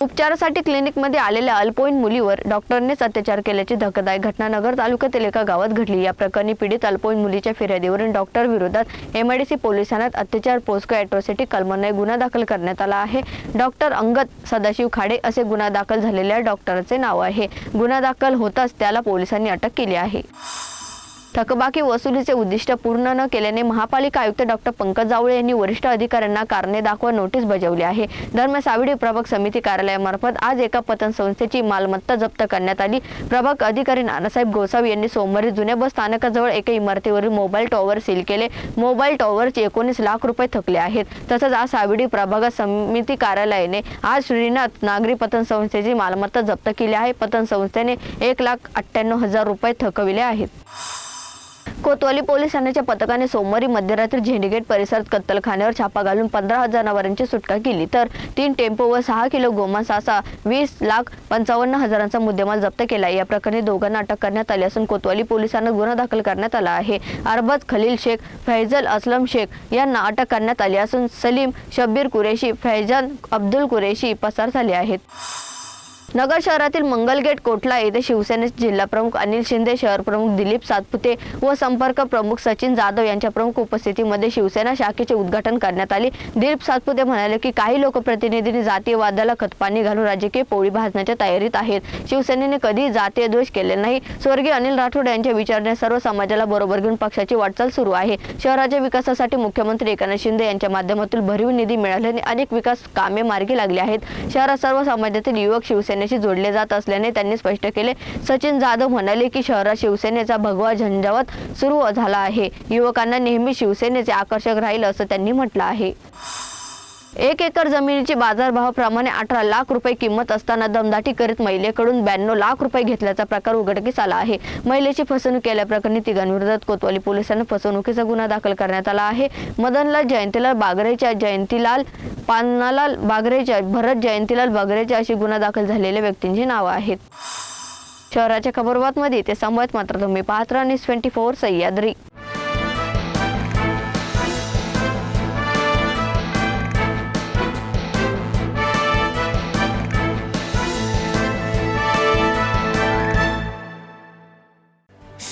उपचारासाठी क्लिनिकमध्ये आलेल्या अल्पवयीन मुलीवर डॉक्टरनेच अत्याचार केल्याची धक्कादायक घटना नगर तालुक्यातील एका गावात घडली. या प्रकरणी पीडित अल्पवयीन मुलीच्या फिर्यादीवरून डॉक्टर विरोधात एमआयडीसी पोलीस ठाण्यात अत्याचार पोस्को अॅट्रॉसिटी कलमान्वये गुन्हा दाखल करण्यात आला आहे. डॉक्टर अंगद सदाशिव खाडे असे गुन्हा दाखल झालेल्या डॉक्टरचे नाव आहे. गुन्हा दाखल होताच त्याला पोलिसांनी अटक केली आहे. थकबाकी वसुलीचे उद्दिष्ट पूर्ण न केल्याने महापालिका आयुक्त डॉक्टर पंकज जावळे यांनी वरिष्ठ अधिकाऱ्यांना कारणे दाखवा नोटीस बजावली आहे. दरम्यान सावडी प्रभाग समिती कार्यालयामार्फत आज एका पतनसंस्थेची मालमत्ता जप्त करण्यात आली. प्रभाग अधिकारी नानासाहेब गोसावी यांनी सोमवारी जुन्या बस स्थानकाजवळ एका इमारतीवरील मोबाईल टॉवर सील केले. मोबाईल टॉवरचे एकोणीस लाख रुपये थकले आहेत. तसंच आज सावडी प्रभाग समिती कार्यालयाने आज श्रीनाथ नागरी पतनसंस्थेची मालमत्ता जप्त केली आहे. पतनसंस्थेने एक लाख अठ्ठ्याण्णव हजार रुपये थकविले आहेत. कोतवाली पोलीस ठाण्याच्या पथकाने सोमवारी मध्यरात्री झेंडीगेट परिसरात कत्तलखान्यावर छापा घालून पंधरा हजार जनावरांची सुटका केली. तर तीन टेम्पो व सहा किलो गोमांस असा वीस लाख पंचावन्न हजारांचा मुद्देमाल जप्त केला. या प्रकरणी दोघांना अटक करण्यात आली असून कोतवाली पोलिसांना गुन्हा दाखल करण्यात आला आहे. अरबाज खलील शेख फैजल असलम शेख यांना अटक करण्यात आली असून सलीम शब्बीर कुरेशी फैजान अब्दुल कुरेशी पसार झाले आहेत. नगर शहरातील मंगलगेट कोटला येथे शिवसेनेचे जिल्हाप्रमुख अनिल शिंदे शहर प्रमुख दिलीप सातपुते व संपर्क प्रमुख सचिन जाधव यांच्या प्रमुख उपस्थितीमध्ये शिवसेना शाखेचे उद्घाटन करण्यात आले. दिलीप सातपुते म्हणाले की काही लोकप्रतिनिधींनी जातीयवादाला खतपाणी घालून राजकीय पोळी भाजण्याच्या तयारीत आहेत. शिवसेनेने कधी जातीय द्वेष केले नाही. स्वर्गीय अनिल राठोड यांच्या विचाराने सर्व समाजाला बरोबर घेऊन पक्षाची वाटचाल सुरू आहे. शहराच्या विकासासाठी मुख्यमंत्री एकनाथ शिंदे यांच्या माध्यमातून भरीव निधी मिळाल्याने अनेक विकास कामे मार्गी लागली आहेत. शहरात सर्व समाजातील युवक शिवसेने शिवसेनेशी जोडले जात असल्याने त्यांनी स्पष्ट केले. सचिन जाधव म्हणाले की शहरात शिवसेनेचा भगवा झंझावत सुरू झाला आहे. युवकांना नेहमी शिवसेनेचे आकर्षक राहील असं त्यांनी म्हटलं आहे. एक एकर जमिनीची बाजारभावाप्रमाणे अठरा लाख रुपये किंमत असताना दमदाटी करीत महिलेकडून ब्याण्णव लाख रुपये घेतल्याचा प्रकार उघडकीस आला आहे. महिलेची फसवणूक केल्याप्रकरणी तिघांविरोधात कोतवाली पोलिसांनी फसवणुकीचा गुन्हा दाखल करण्यात आला आहे. मदनलाल जयंतीलाल बागरेच्या जयंतीलाल पान्नालाल बागरेच्या भरत जयंतीलाल बागरेच्या अशी गुन्हा दाखल झालेल्या व्यक्तींची नावं आहेत. शहराच्या खबरबातमध्ये ते संवाद मात्र तुम्ही पाहत राहा. News twenty four Sahyadri.